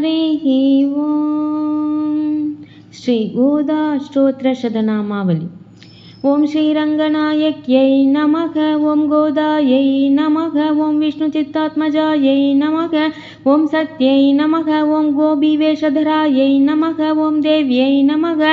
ಹರಿಃ ಓಂ ಶ್ರೀ ಗೋದಾಷ್ಟೋತ್ರ ಶತನಾಮಾವಳಿ. ஓம் ஸ்ரீரங்கநாயக்யை நமக ஓம் கோதாயை நமக ஓம் விஷ்ணு சித்தாத்மஜாயை நமக ஓம் சத்யை நமக ஓம் கோபி வேஷதராயை நமக ஓம் தேவியை நமக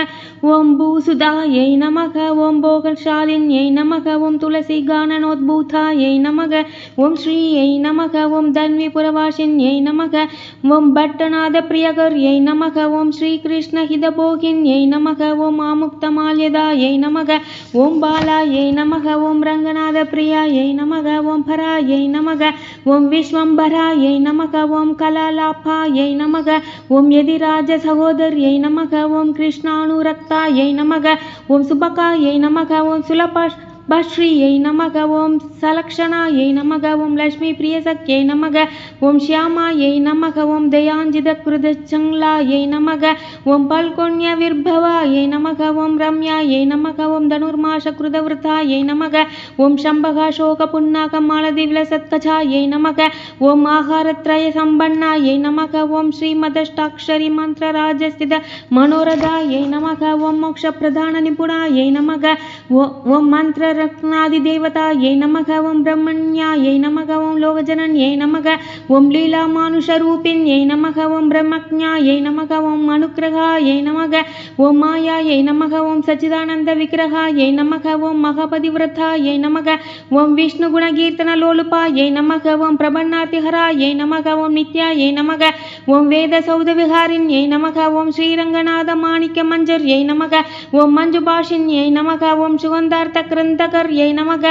ஓம் பூசுதாயை நமக ஓம் போகல்ஷாலின்யை நமக ஓம் துளசி கானனோத்பூதாயை நமக ஓம் ஸ்ரீயை நமக ஓம் தன்விபுரவாஷின்யை நமக ஓம் பட்டநாத பிரியகர்யை நமக ஓம் ஸ்ரீகிருஷ்ண ஹிதபோகின்யை நமக ஓம் ஆமுக்தமால்யதாயை நமக ஓம் பாலாயை நமக ஓம் ரங்கநாத பிரியாயை நமக ஓம் பராயை நமக ஓம் விஸ்வம்பராயை நமக ஓம் கலாலாபாயை நமக ஓம் எதிராஜ சகோதரியை நமக ஓம் கிருஷ்ணானுரக்தாயை நமக ஓம் சுபகாயை நமக ஓம் சுலபாஷ் பஸ்ரீயை நமக ஓம் சலக்ஷனாயை நமக ஓம் லக்ஷ்மி பிரியசக்கியை நமக ஓம் ஷியாமாயை நமக ஓம் தயாஞ்சித கிருதச்சங்களாயை நமக ஓம் பல்கொண்ய விர்பவாயை நமக ஓம் ரம்யாயை நமக ஓம் தனுர்மாஷ கிருதவிருத்தாயை நமக ஓம் சம்பக சோக புன்னாக மாலதி விலசத்கஜாயை நமக ஓம் ஆகாரத்ரய சம்பன்னாயை நமக ஓம் ஸ்ரீமதஷ்டாட்சரி மந்திரராஜஸ்தித மனோரதாயை நமக ஓம் மோக்ஷ பிரதான நிபுணாயை நமக ஓம் மந்திர ரத்னாதிதேவதாயை நமக ஓம் பிரம்மண்யாயை நமக ஓம் லோகஜனன்யை நமக ஓம் லீலா மானுஷரூபிண்யை நமக ஓம் பிரம்மக்ஞாயை நமக ஓம் அனுக்கிரகாயை நமக ஓம் மாயாயை நமக ஓம் சச்சிதானந்த விக்கிரகாயை நமக ஓம் மகாபதிவிரதாயை நமக ஓம் விஷ்ணு குணகீர்த்தன லோலுபாயை நமக ஓம் பிரபன்னாத்திஹராயை நமக ஓம் நித்யாயை நமக ஓம் வேத சௌதவிஹாரிண்யை நமக ஓம் ஸ்ரீரங்கநாத மாணிக்க மஞ்சர்யை நமக ஓம் மஞ்சுபாஷின்யை நமக ஓம் சுகந்தார்த்த கிரந்த सुगन्धार्थग्रन्थकर्यै नमः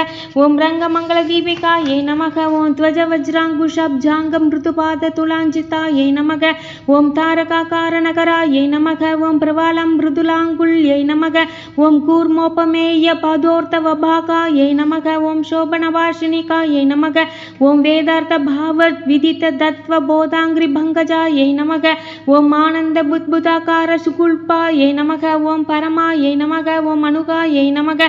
ॐ रङ्गमङ्गलदीपिकायै नमः ॐ ध्वजवज्राङ्कुशाब्जाङ्गं ऋतुपादतुलाञ्चितायै नमः ॐ तारकाकारणकरायै नमः ॐ प्रवालं मृदुलाङ्गुल्यै नमः ॐ कूर्मोपमेयपदोर्थवभाकायै नमः ॐ शोभनवासिनिकायै नमः ॐ वेदार्थभावविदिततत्त्वबोधाङ्घ्रिभङ्गजायै नमः ॐ आनन्दबुद्बुदाकारसुकुल्पायै नमः ॐ परमायै नमः ॐ अनुगायै नमः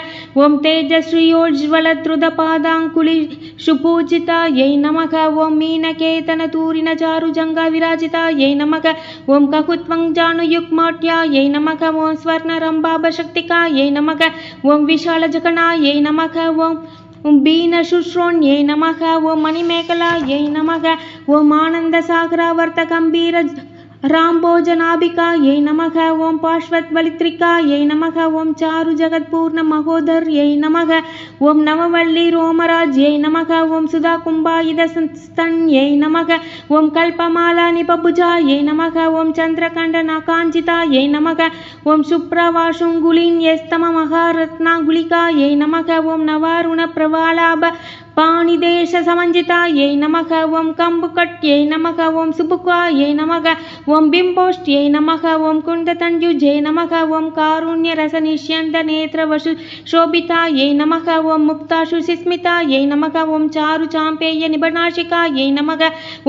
ॐ तेजश्रियोज्ज्वलद्रुतपादाङ्कुलिषुपूजितायै नमः ॐ मीनकेतनतूरिणचारुजङ्गविराजितायै नमः ॐ ककुत्वङ्जानुयुग्माट्यायै नमः ॐ स्वर्णरम्भाभशक्तिकायै नमः ॐ विशालजगनायै नमः ॐ बीनशुश्रोण्यै नमः ॐ मणिमेखलायै नमः ॐ आनन्दसागरावर्तगम्भीर राम्भोजनाभिकायै नमः ॐ पार्श्वद्वलित्रिकायै नमः ॐ चारुजगत्पूर्णमहोदर्यै नमः ॐ नववल्लीरोमराज्यै नमः ॐ सुधाकुम्भायुधस्तन्यै नमः ॐ कल्पमालानिपभुजायै नमः ॐ चन्द्रकण्डनकाञ्चितायै नमः ॐ शुभ्रवाशुङ्गुलिन्यस्तममहारत्नागुलिकायै नमः ॐ नवारुणप्रवालाभ पाणिदेशसमञ्जितायै नमः ॐ कम्बुकट्यै नमः ॐ सुबुकायै नमः ॐ बिम्बोष्ट्यै नमः ॐ कुण्डतञ्जुजे नमः ॐ कारुण्यरसनिष्यन्तनेत्रवशु शोभितायै नमः ॐ मुक्ताशुसिस्मितायै नमः ॐ चारुचाम्पेयनिबनाशिकायै नमः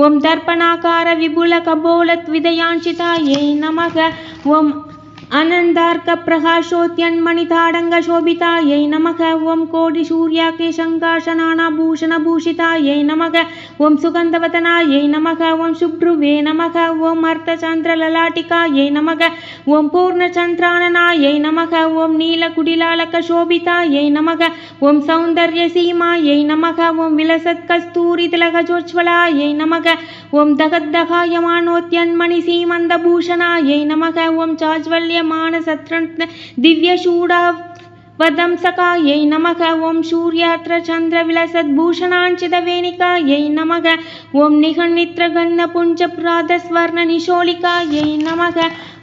ॐ दर्पणाकारविपुलकबोलत्विदयाञ्चितायै नमः ॐ अनन्दार्कप्रकाशोत्यन्मणिताडङ्गशोभितायै नमः ॐ कोटिसूर्याकेशङ्काशनानाभूषणभूषितायै नमः ॐ सुगन्धवदनायै नमः ॐ शुभ्रुवे नमः ॐ अर्थचन्द्रललाटिकायै नमः ॐ पूर्णचन्द्राननायै नमः ॐ नीलकुटिलालकशोभितायै नमः ॐ सौन्दर्यसीमायै नमः ॐ विलसत्कस्तूरितिलकजोज्ज्वलायै नमः ॐ दगद्दहायमानोत्यन्मणिसीमन्दभूषणायै नमः ॐ चाज्वल्य मानसत्रन्त दिव्यशूडावदंसकायै नमः ॐ सूर्यात्रचन्द्रविलसद्भूषणाञ्चितवेणिकायै नमः ॐ निखण्डित्रगन्धपुञ्जप्रातस्वर्णनिशोलिकायै नमः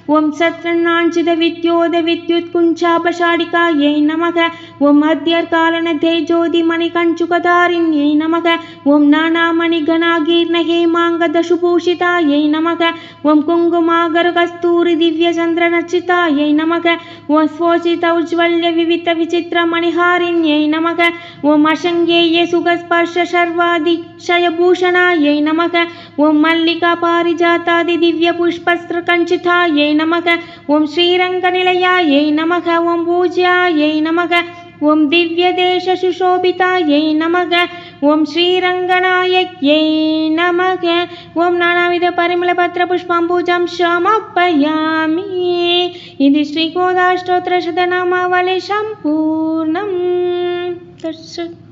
ஓம் சத்ரண்ணாஞ்சித வித்யோத வித்யுத் குஞ்சாபஷாடிகாயை நமக. ஓம் அத்தியர்காலன தே ஜோதி மணி கஞ்சுகதாரிண்யை நமக. ஓம் நானாமணி கணாகீர்ணகே மாங்கதசுபூஷிதாயை நமக. ஓம் குங்குமாகருகஸ்தூரி திவ்யச்சந்திர நர்ச்சிதாயை நமக. ஓம் ஸ்போஷித உஜ்வல்ய விவித விசித்திர மணிஹாரிண்யை நமக. ஓம் அசங்கேய சுகஸ்பர்ஷ சர்வாதிஷயபூஷணாயை நமக. ஓம் மல்லிகா பாரிஜாதாதி திவ்ய புஷ்பஸ்திர கஞ்சிதாயை நமக. ஓம் ஸ்ரீரங்க நிலையாயை நமக. ஓம் பூஜ்யாயை நமக. ஓம் திவ்ய தேச சுசோபிதாயை நமக. ஓம் ஸ்ரீரங்கநாயக்யை நமக. ஓம் நானாவித பரிமள பத்திர புஷ்பாம்பூஜம் சமப்பயாமி. இது ஸ்ரீகோதாஷ்டோத்திர சதநாமாவலி சம்பூர்ணம். தர்ஷத்